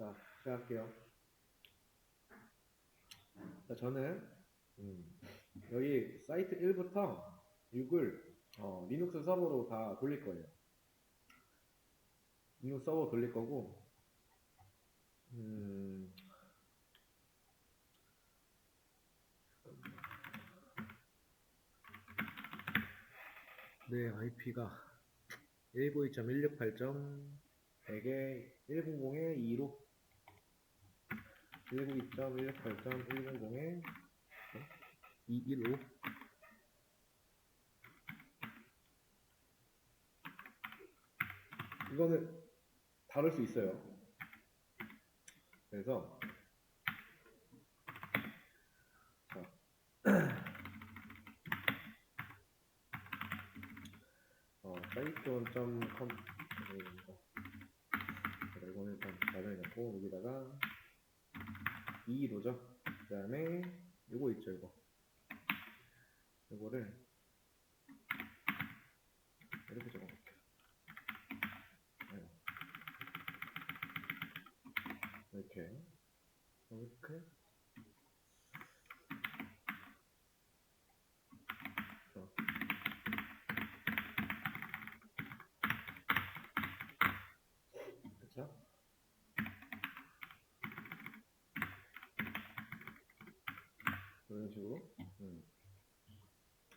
자, 시작할게요. 자, 저는 음, 여기 사이트 1부터 6을 어, 리눅스 서버로 다 돌릴 거예요. 리눅스 서버 돌릴 거고, 음, 네, IP가 192.168.100에 100에 2로 192.168.100에 215 이거는 다를 수 있어요. 그래서 자, 어, 사이트원.com 이거는 일단 나중에 넣고 여기다가 2로죠. 그 다음에 요거 있죠, 이거. 요거를 이렇게 적어볼게요. 아이고. 이렇게 이렇게 자. 그쵸? 이런 식으로 음.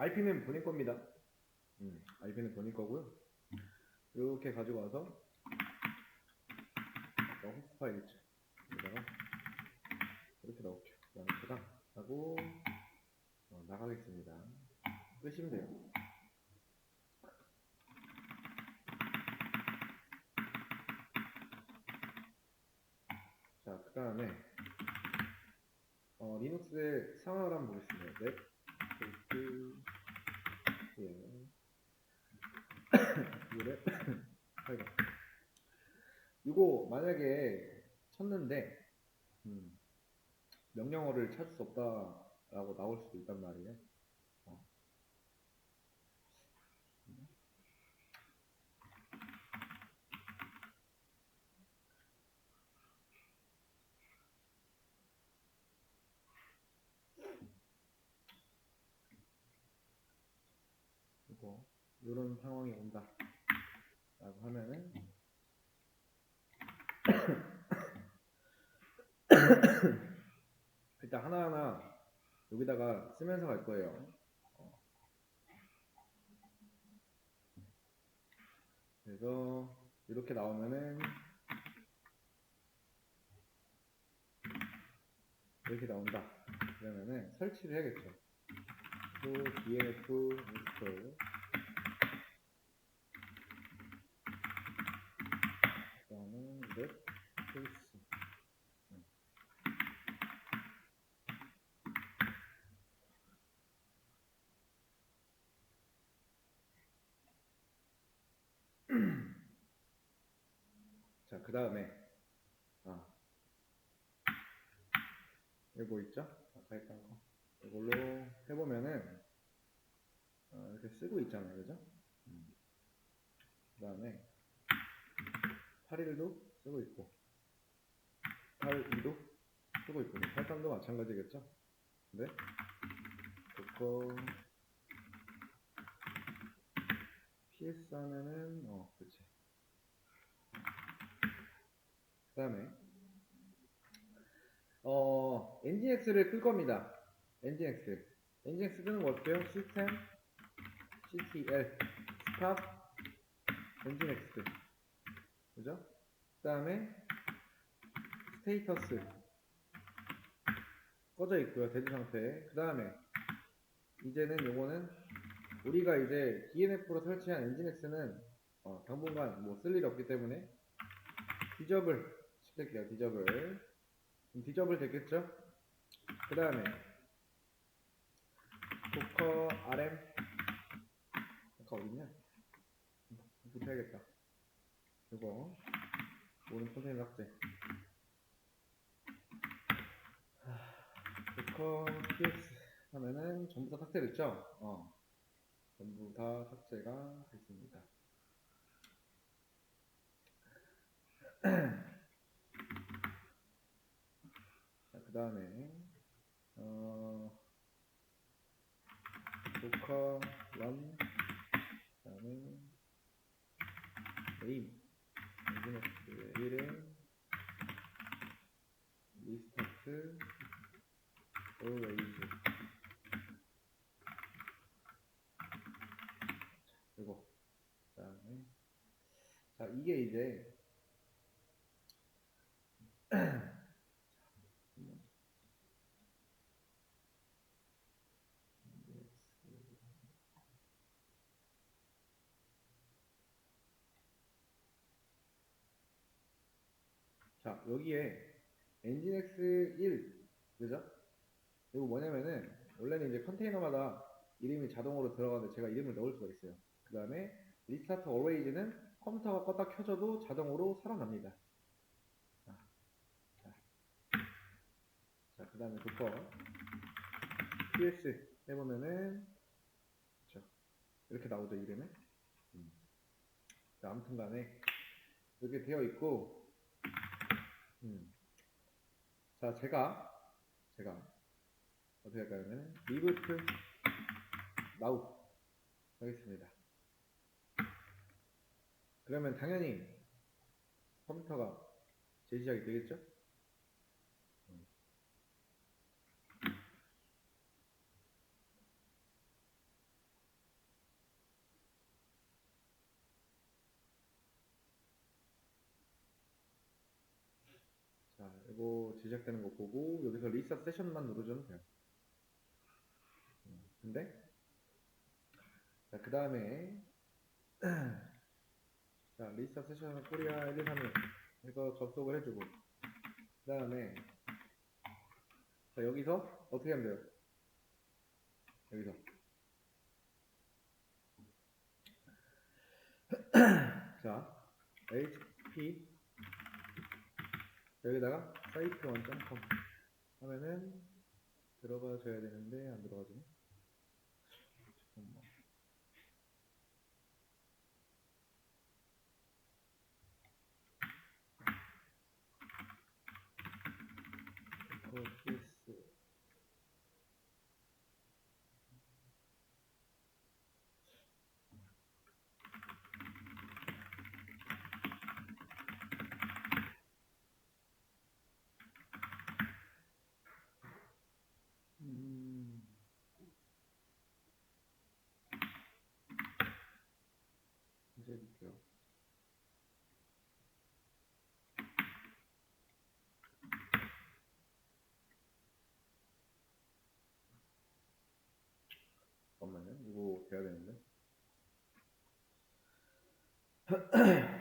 IP는 본인 겁니다. 음, IP는 본인 거고요. 이렇게 가지고 와서 호스 파일 있죠? 여기다가 이렇게 넣을게요. 양쪽다 하고 어, 나가겠습니다. 끄시면 돼요. 자, 그 다음에 어, 리눅스의 상황을 한번 보겠습니다. 넷, 그, 예. 이거를, 아이고. 이거 만약에 쳤는데, 음, 명령어를 찾을 수 없다라고 나올 수도 있단 말이에요. 어. 이런 상황이 온다 라고 하면은 일단 하나하나 여기다가 쓰면서 갈 거예요. 어. 그래서 이렇게 나오면은 이렇게 나온다. 그러면은 설치를 해야겠죠. 또 DNF 인스톨 그다음에 넷 페이스 음. 자, 그 다음에, 아, 이거 있죠? 아까 했던 거. 이걸로 해보면은, 어, 이렇게 쓰고 있잖아요. 그죠? 그 다음에, 8일도 쓰고 있고, 82도 쓰고 있고, 83도 마찬가지겠죠? 네? 그거, PS 하면은, 어, 그치. 그 다음에, 어, NGX를 끌 겁니다. 끄는 거 어때요? 시스템, CTL, 스탑, NGX. 그죠? 그 다음에, 스테이터스. 꺼져 있고요. 대기 상태. 그 다음에, 이제는 요거는, 우리가 이제 DNF로 설치한 엔진X는, 어, 당분간 뭐 쓸 일이 없기 때문에, 디저블 시킬게요. 디저블. 디저블 됐겠죠? 그 다음에 도커 RM 아까 어딨냐? 이거 해야겠다. 이거 모든 컨테이너 삭제. 하, 도커 TX 하면은 전부 다 삭제됐죠? 어. 전부 다 삭제가 됐습니다. 다음에 어 녹화 런 그다음에 네임 엔진엑스의 이름 리스타트 always 이거. 그다음에 자 이게 이제 자 여기에 엔진X 1 그죠? 이거 뭐냐면은 원래는 이제 컨테이너마다 이름이 자동으로 들어가는데 제가 이름을 넣을 수가 있어요. 그 다음에 리스타트 always는 컴퓨터가 껐다 켜져도 자동으로 살아납니다. 자, 자, 자 그 다음에 도커 ps 해보면은 그쵸 이렇게 나오죠 이름에. 음. 자, 아무튼 간에 이렇게 되어 있고, 음. 자 제가 제가 어떻게 할까요? 리부트 나우 하겠습니다. 그러면 당연히 컴퓨터가 재시작이 되겠죠? 음. 자, 이거 제작되는 거 보고 여기서 리스타트 세션만 누르셔도 돼요. 음, 근데 자, 그 다음에 자, 리스타트 세션을 코리아 1, 2, 3일 해서 접속을 해주고 그 다음에 자, 여기서 어떻게 하면 돼요? 여기서 자, hp 여기다가 site1.com 하면은 들어가줘야 되는데 안 들어가지네. 잠깐만. 어, PS. 음. 이제 해볼게요. 잠깐만요. 이거 돼야 되는데.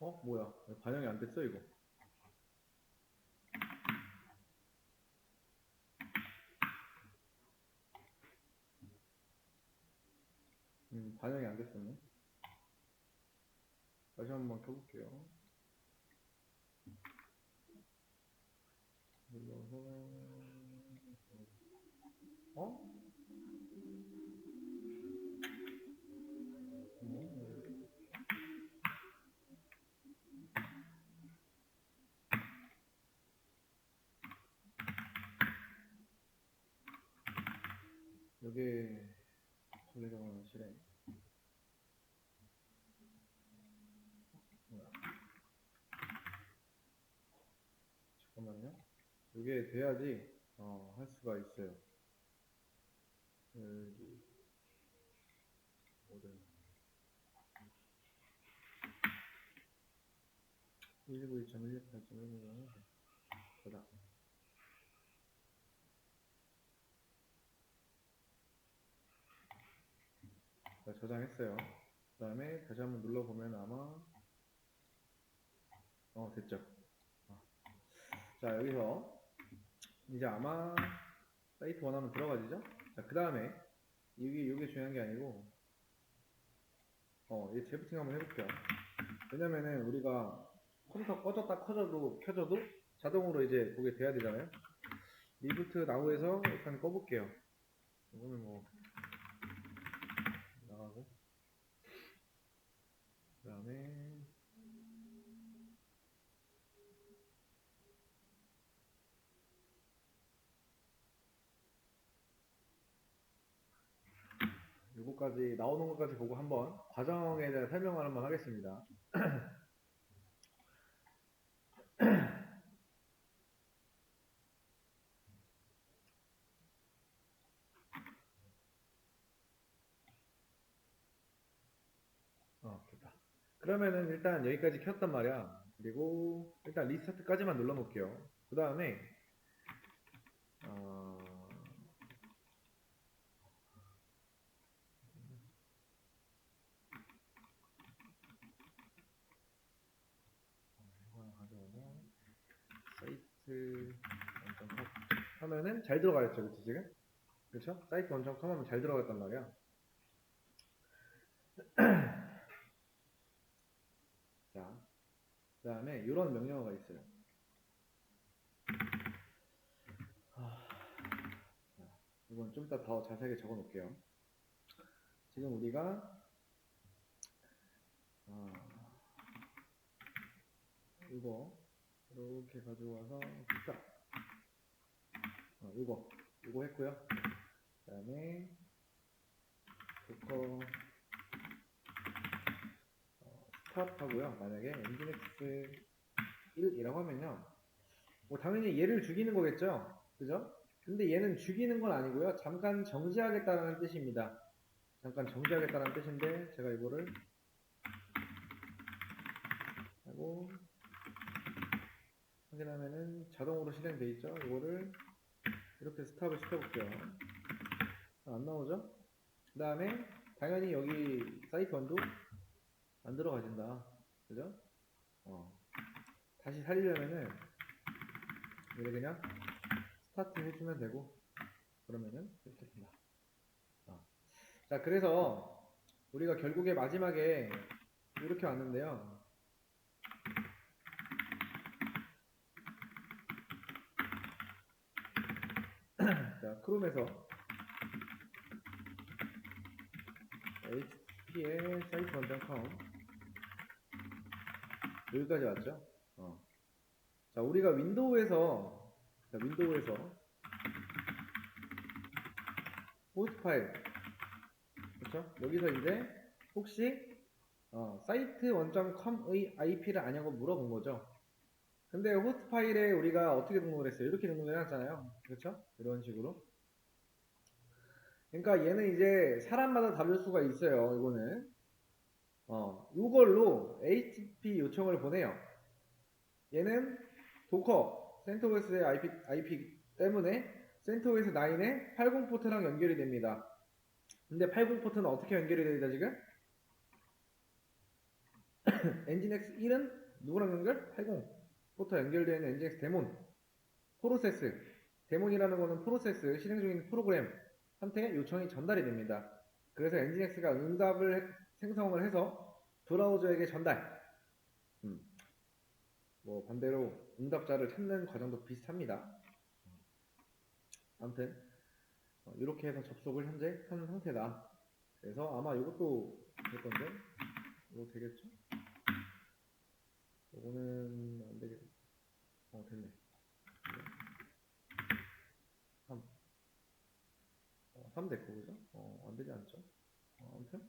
어? 뭐야? 반영이 안 됐어, 이거. 음, 반영이 안 됐었네. 다시 한번 켜볼게요. 눌러서, 어? 어? 여기 걸리려면 실행. 뭐야? 잠깐만요. 이게 돼야지 어, 할 수가 있어요. 여기 모든 192.168.1 저장. 자, 저장했어요. 그 다음에 다시 한번 눌러보면 아마 어 됐죠. 어. 자 여기서 이제 아마 사이트 원하면 들어가지죠. 자그 다음에 이게 이게 중요한 게 아니고 어, 이 재부팅 한번 해볼게요. 왜냐면은 우리가 컴퓨터 꺼졌다 커져도 켜져도 자동으로 이제 그게 돼야 되잖아요. 리부트 나우에서 일단 꺼볼게요. 이거는 뭐 나가고 그 다음에 요거까지 나오는 것까지 보고 한번 과정에 대한 설명을 한번 하겠습니다. 어, 됐다. 그러면은 일단 여기까지 켰단 말이야. 그리고 일단 리스타트까지만 눌러 놓을게요. 그 다음에 어... 사이트 원점 컴 하면은 잘 들어가겠죠, 그치 지금? 그렇죠? 사이트 원점 컴 하면 잘 들어갔단 말이야. 자, 그 다음에 이런 명령어가 있어요. 아, 자, 이건 좀 이따 더 자세하게 적어 놓을게요. 지금 우리가 아, 이거 이렇게 가져와서 자, 어, 이거 이거 했고요. 그 다음에 도커 스탑하고요. 만약에 nginx 1이라고 하면요. 뭐 당연히 얘를 죽이는 거겠죠. 그죠? 근데 얘는 죽이는 건 아니고요. 잠깐 정지하겠다라는 뜻입니다. 잠깐 정지하겠다는 뜻인데 제가 이거를 하고 확인하면은 자동으로 실행돼 있죠. 이거를 이렇게 스탑을 시켜볼게요. 안 나오죠? 그 다음에 당연히 여기 사이트 원도 안 들어가진다. 그죠? 어. 다시 살리려면은, 이렇게 그냥 스타트 해주면 되고, 그러면은 이렇게 됩니다. 어. 자, 그래서 우리가 결국에 마지막에 이렇게 왔는데요. 자, 크롬에서 http의 사이트 원점.com 여기까지 왔죠? 어. 자, 우리가 윈도우에서 자, 윈도우에서 호스트 파일 그렇죠? 여기서 이제 혹시 어, 사이트 원점.com의 IP를 아냐고 물어본 거죠. 근데 호스트 파일에 우리가 어떻게 등록을 했어요? 이렇게 등록을 해놨잖아요. 그렇죠? 이런 식으로. 그러니까 얘는 이제 사람마다 다를 수가 있어요. 이거는. 어, 이걸로 HTTP 요청을 보내요. 얘는 도커 센터웨스의 IP, IP 때문에 센터웨스 9의 80 포트랑 연결이 됩니다. 근데 80 포트는 어떻게 연결이 되다 지금? 엔진X 1은 누구랑 연결? 80 포트 연결되어 있는 엔진X 데몬 프로세스 데몬이라는 거는 프로세스 실행 중인 프로그램 한테 요청이 전달이 됩니다. 그래서 엔진X가 응답을 생성을 해서 브라우저에게 전달. 음. 뭐 반대로 응답자를 찾는 과정도 비슷합니다. 아무튼 어, 이렇게 해서 접속을 현재 한 상태다. 그래서 아마 이것도 될 건데 이거 되겠죠? 이거는 안 되겠. 어 됐네. 하면 됐고 그죠? 어, 안 되지 않죠? 어, 아무튼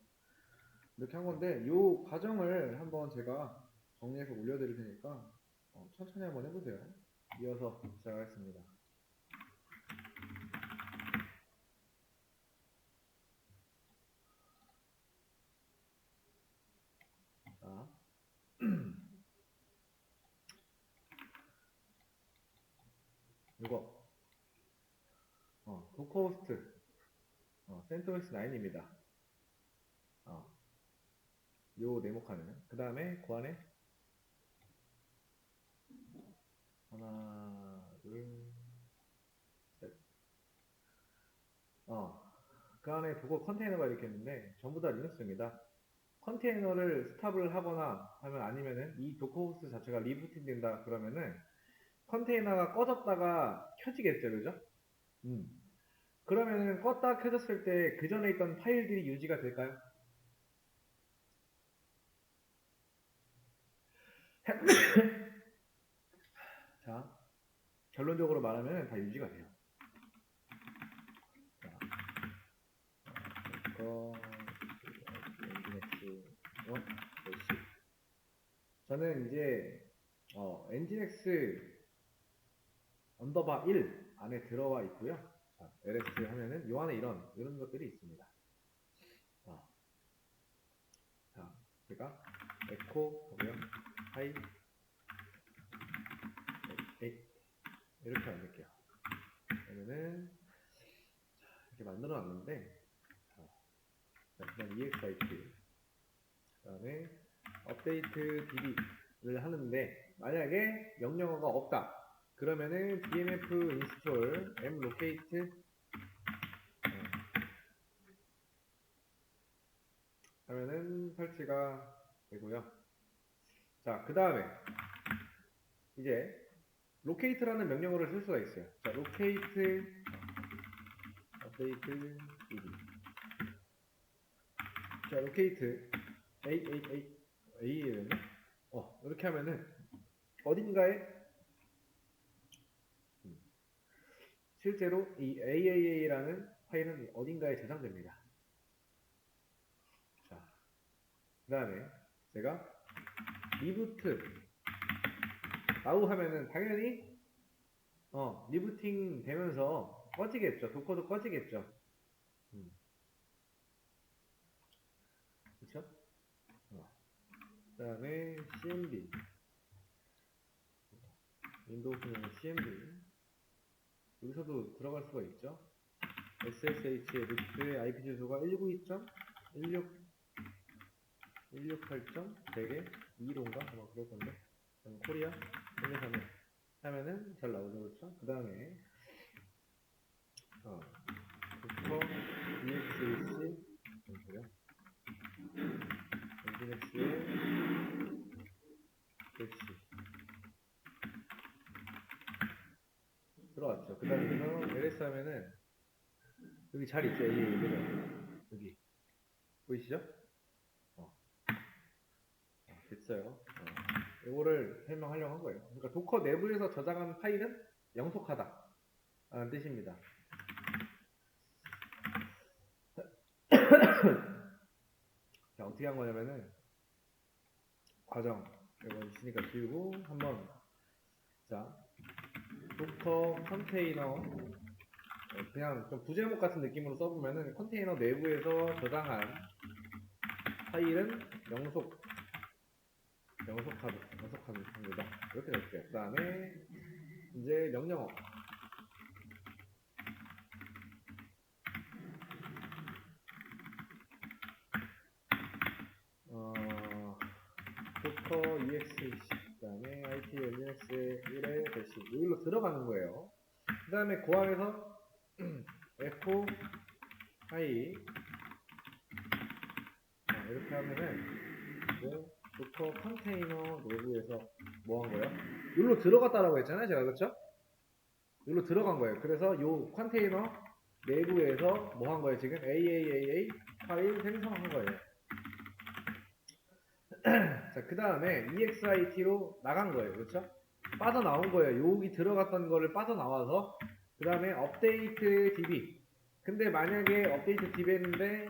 이렇게 한 건데 이 과정을 한번 제가 정리해서 올려드릴 테니까 어, 천천히 한번 해보세요. 이어서 시작하겠습니다. 자. 이거 어, 도커호스트 어, 센토스 9입니다. 어, 요 네모칸은 그 다음에 그 안에 하나 둘 셋 어, 그 안에 도커 컨테이너가 이렇게 있는데 전부 다 리눅스입니다. 컨테이너를 스탑을 하거나 하면 아니면은 이 도커 호스트 자체가 리부팅 된다 그러면은 컨테이너가 꺼졌다가 켜지겠죠, 그죠? 음. 그러면은 껐다 켜졌을 때 그 전에 있던 파일들이 유지가 될까요? 자, 결론적으로 말하면 다 유지가 돼요. 자, 시 저는 이제 어, 엔진엑스 언더바 1 안에 들어와 있고요. 자, LS 하면은 요 안에 이런 이런 것들이 있습니다. 자, 자 제가 에코 보고요. 하이 에이 이렇게 만들게요. 그러면은 자, 이렇게 만들어 놨는데 그다음 EXIT 그 다음에 업데이트 DB를 하는데 만약에 명령어가 없다. 그러면은 dmf install mlocate 어, 하면은 설치가 되고요. 자, 그 다음에 이제 locate라는 명령어를 쓸 수가 있어요. 자, locate update db 자, locate a a a a에는 어 이렇게 하면은 어딘가에 실제로 이 AAA라는 파일은 어딘가에 저장됩니다. 자, 그 다음에 제가 리부트 아우 하면은 당연히 어 리부팅 되면서 꺼지겠죠. 도커도 꺼지겠죠. 음. 그쵸? 어. 그 다음에 CMD 윈도우는 CMD 여기서도 들어갈 수가 있죠. SSH의 루트의 IP 주소가 192.16 168.100에 2로인가? 아마 그럴 건데. 코리아 123에 하면은 잘 나오죠 그렇죠? 그 다음에 어 부터 EXEC 잠시만요 엔진엑스의 대시 들어왔죠. 그 다음에서 LS 하면은 여기 잘 있죠. 여기 여기는 여기 보이시죠? 어. 어, 됐어요. 어. 이거를 설명하려고 한 거예요. 그러니까 도커 내부에서 저장한 파일은 영속하다 라는 뜻입니다. 자 어떻게 한 거냐면은 과정 이거 있으니까 지우고 한번 자 도커 컨테이너. 어, 그냥 좀 부제목 같은 느낌으로 써보면은 컨테이너 내부에서 저장한 파일은 영속 영속하다 영속합니다. 이렇게 될게요. 그 다음에 이제 명령어. 어 도커 exec IT linux 1의 대시 여기로 들어가는 거예요. 그 다음에 그 안에서 echo 하이 아, 이렇게 하면은 이제 도커 컨테이너 내부에서 뭐 한 거예요? 여기로 들어갔다라고 했잖아요, 제가 그렇죠? 여기로 들어간 거예요. 그래서 요 컨테이너 내부에서 뭐 한 거예요? 지금 AAAA 파일 생성한 거예요. 자, 그 다음에 EXIT로 나간 거예요. 그렇죠? 빠져나온 거예요. 여기 들어갔던 거를 빠져나와서 그 다음에 업데이트 DB. 근데 만약에 업데이트 DB 했는데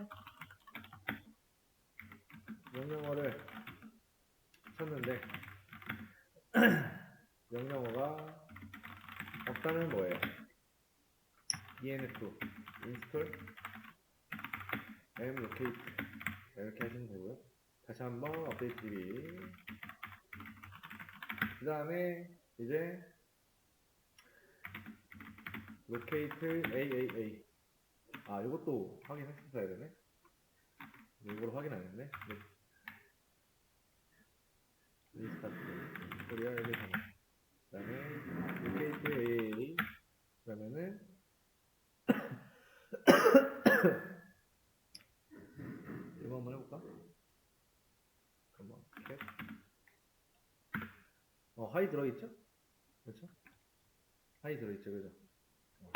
명령어를 쳤는데 명령어가 없다는 거예요. enf install mlocate 이렇게 하시면 되고요. 다시 한번 업데이트 DB 그 다음에 이제 locate AAA 아, 이것도 확인했었어야 되네. 이거를 확인 안 했네. 네. 리스타트. 코리아 1 2 3그 다음에, 로케이트 AA. 그러면은, 이거 한번 해볼까? 잠깐만, 캡. 어, 하이 들어있죠? 그렇죠? 하이 들어있죠, 그죠? 어.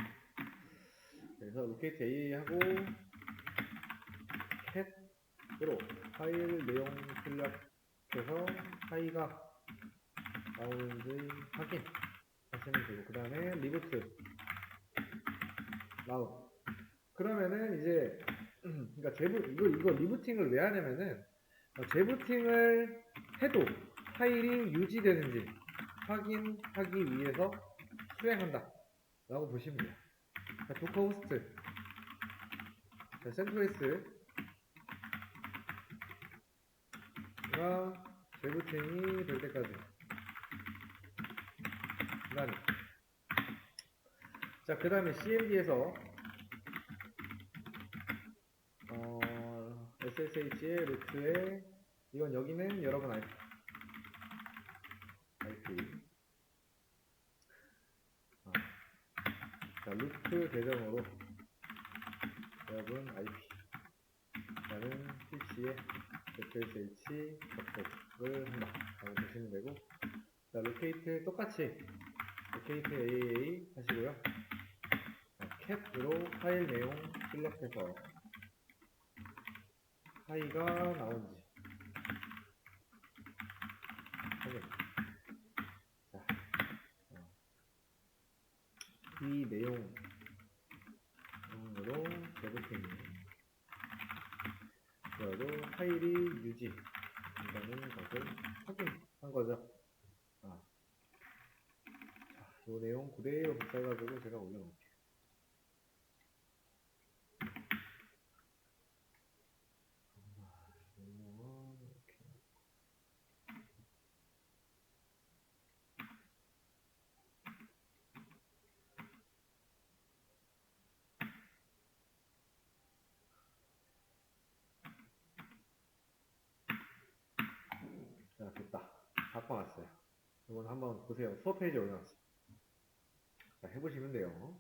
그래서 로케이트 A 하고 캣으로 파일 내용 출력해서 하이가 나오는지 확인 하시면 되고 그 다음에 리부트 나오 그러면은 이제 그러니까 재부 이거 이거 리부팅을 왜 하냐면은 어, 재부팅을 해도 파일이 유지되는지 확인하기 위해서 수행한다. 라고 보시면 돼요. 자, 도커 호스트. 자, 센트레이스가 재부팅이 될 때까지. 기다려 자, 그 다음에 CMD에서 어, SSH의 루트에 이건 여기는 여러분 IP 아, 자, 루트 계정으로 여러분 IP 나는 PC에 SSH 접속을 한다. 라고 보시면 되고 자, 로케이트 똑같이 로케이트 AAA 하시고요. 자, 캡으로 파일 내용 출력해서 파이가 나온지 확인 자, 어. 이 내용으로 재부팅 그래도 파일이 유지된다는 것을 확인한 거죠. 아. 자, 이 내용 그대로 복사해가지고 제가 올려놓을게요. 아, 이거 이렇게. 자, 됐다. 바꿔놨어요. 이건 한번 보세요. 수업 페이지에 올려놨어요. 자, 해보시면 돼요.